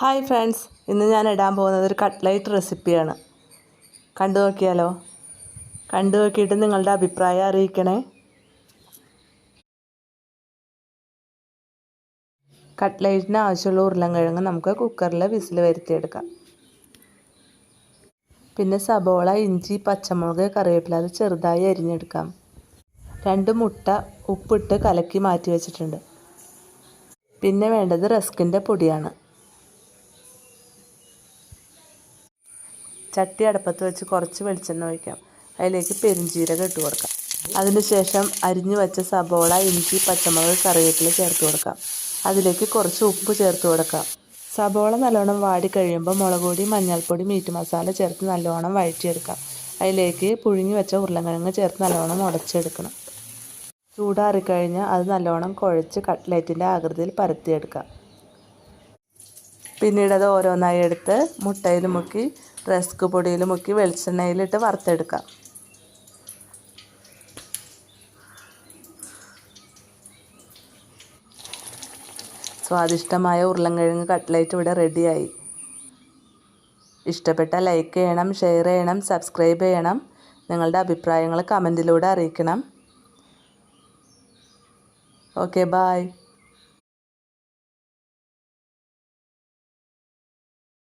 Hi friends ഇന്ന് ഞാൻ ഇടാൻ പോകുന്നത് ഒരു കട്ട്ലൈറ്റ് റെസിപ്പിയാണ്. കണ്ടു നോക്കിയാലോ? കണ്ടു നോക്കിയിട്ട് നിങ്ങളുടെ അഭിപ്രായം അറിയിക്കണേ. കട്ട്ലൈറ്റിന് ആവശ്യമുള്ള ഉരുളൻകിഴങ്ങ് നമുക്ക് കുക്കറിൽ വിസിൽ വരുത്തിയെടുക്കാം. പിന്നെ സബോള ഇഞ്ചി പച്ചമുളക് കറിവേപ്പില അത് ചെറുതായി അരിഞ്ഞെടുക്കാം. രണ്ട് മുട്ട ഉപ്പിട്ട് കലക്കി മാറ്റി വെച്ചിട്ടുണ്ട്. പിന്നെ വേണ്ടത് റസ്കിന്റെ പൊടിയാണ്. ചട്ടി അടുപ്പത്ത് വെച്ച് കുറച്ച് വെളിച്ചെണ്ണ ഒഴിക്കാം. അതിലേക്ക് പെരുംജീരകം ഇട്ട് കൊടുക്കാം. അതിനുശേഷം അരിഞ്ഞു വെച്ച സബോള ഇഞ്ചി പച്ചമുളക് കറിവേപ്പില ചേർത്ത് കൊടുക്കാം. അതിലേക്ക് കുറച്ച് ഉപ്പ് ചേർത്ത് കൊടുക്കാം. സബോള നല്ലോണം വാടി കഴിയുമ്പോൾ മുളക് പൊടി മഞ്ഞൾപ്പൊടി മീറ്റ് മസാല ചേർത്ത് നല്ലോണം വഴറ്റിയെടുക്കാം. അതിലേക്ക് പുഴുങ്ങി വെച്ച ഉരുളക്കിഴങ്ങ് ചേർത്ത് നല്ലോണം ഉടച്ചെടുക്കണം. ചൂടാറിക്കഴിഞ്ഞാൽ അത് നല്ലോണം കുഴച്ച് കട്ട്ലേറ്റിന്റെ ആകൃതിയിൽ പരത്തിയെടുക്കാം. പിന്നീട് അത് ഓരോന്നായി എടുത്ത് മുട്ടയിൽ മുക്കി റസ്ക് പൊടിയിൽ മുക്കി വെളിച്ചെണ്ണയിലിട്ട് വറുത്തെടുക്കാം. സ്വാദിഷ്ടമായ ഉരുളൻകിഴങ്ങ് കട്ട്ലേറ്റ് ഇവിടെ റെഡിയായി. ഇഷ്ടപ്പെട്ട ലൈക്ക് ചെയ്യണം ഷെയർ ചെയ്യണം സബ്സ്ക്രൈബ് ചെയ്യണം. നിങ്ങളുടെ അഭിപ്രായങ്ങൾ കമന്റിലൂടെ അറിയിക്കണം. Okay bye